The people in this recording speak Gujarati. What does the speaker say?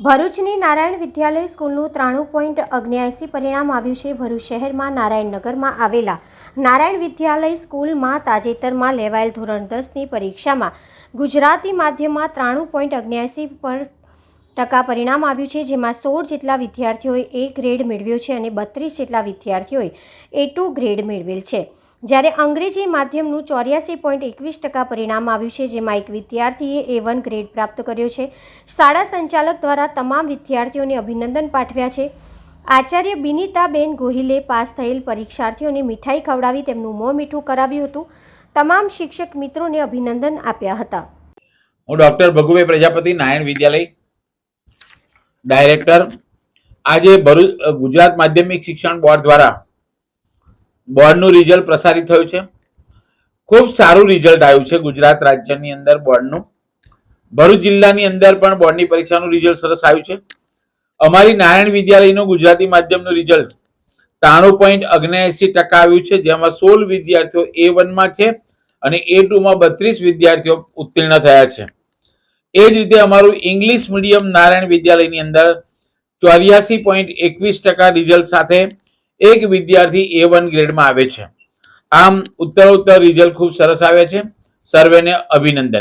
ભરૂચની નારાયણ વિદ્યાલય સ્કૂલનું ત્રાણું પોઈન્ટ અગ્નિયાસી પરિણામ આવ્યું છે. ભરૂચ શહેરમાં નારાયણનગરમાં આવેલા નારાયણ વિદ્યાલય સ્કૂલમાં તાજેતરમાં લેવાયેલ ધોરણ દસની પરીક્ષામાં ગુજરાતી માધ્યમમાં ત્રાણું પોઈન્ટ અગ્નિયાસી પર ટકા પરિણામ આવ્યું છે. જેમાં સોળ જેટલા વિદ્યાર્થીઓએ એ ગ્રેડ મેળવ્યો છે અને બત્રીસ જેટલા વિદ્યાર્થીઓએ એ ટુ ગ્રેડ મેળવેલ છે. જ્યારે અંગ્રેજી માધ્યમનું ચોર્યાસી પોઈન્ટ એકવીસ ટકા પરિણામ આવ્યું છે, જેમાં એક વિદ્યાર્થીએ એ વન ગ્રેડ પ્રાપ્ત કર્યો છે. શાળા સંચાલક દ્વારા તમામ વિદ્યાર્થીઓને અભિનંદન પાઠવ્યા છે. આચાર્ય બિનિતાબેન ગોહિલે પાસ થયેલ પરીક્ષાર્થીઓને મીઠાઈ ખવડાવી તેમનું મોં મીઠું કરાવ્યું હતું. તમામ શિક્ષક મિત્રોને અભિનંદન આપ્યા હતા. હું ડોક્ટર ભગુભાઈ પ્રજાપતિ, નારાયણ વિદ્યાલય ડાયરેક્ટર. આજે ભરૂચ ગુજરાત માધ્યમિક શિક્ષણ બોર્ડ દ્વારા બોર્ડનું રિઝલ્ટ પ્રસારિત થયું છે. ખૂબ સારું રિઝલ્ટ આવ્યું છે ગુજરાત રાજ્યની અંદર બોર્ડનું. ભરૂચ જિલ્લાની અંદર પણ બોર્ડની પરીક્ષાનું રિઝલ્ટ સરસ આવ્યું છે. અમારી નારાયણ વિદ્યાલયનું ગુજરાતી માધ્યમનું રિઝલ્ટ ત્રાણું પોઈન્ટ અગ્નેસી ટકા આવ્યું છે, જેમાં સોળ વિદ્યાર્થીઓ એ વનમાં છે અને એ ટુમાં બત્રીસ વિદ્યાર્થીઓ ઉત્તીર્ણ થયા છે. એ જ રીતે અમારું ઇંગ્લિશ મીડિયમ નારાયણ વિદ્યાલયની અંદર ચોર્યાસી પોઈન્ટ એકવીસ ટકા રિઝલ્ટ સાથે એક વિદ્યાર્થી એ વન ગ્રેડમાં આવે છે. આમ ઉત્તરોત્તર રિઝલ્ટ ખૂબ સરસ આવે છે. સર્વેને અભિનંદન.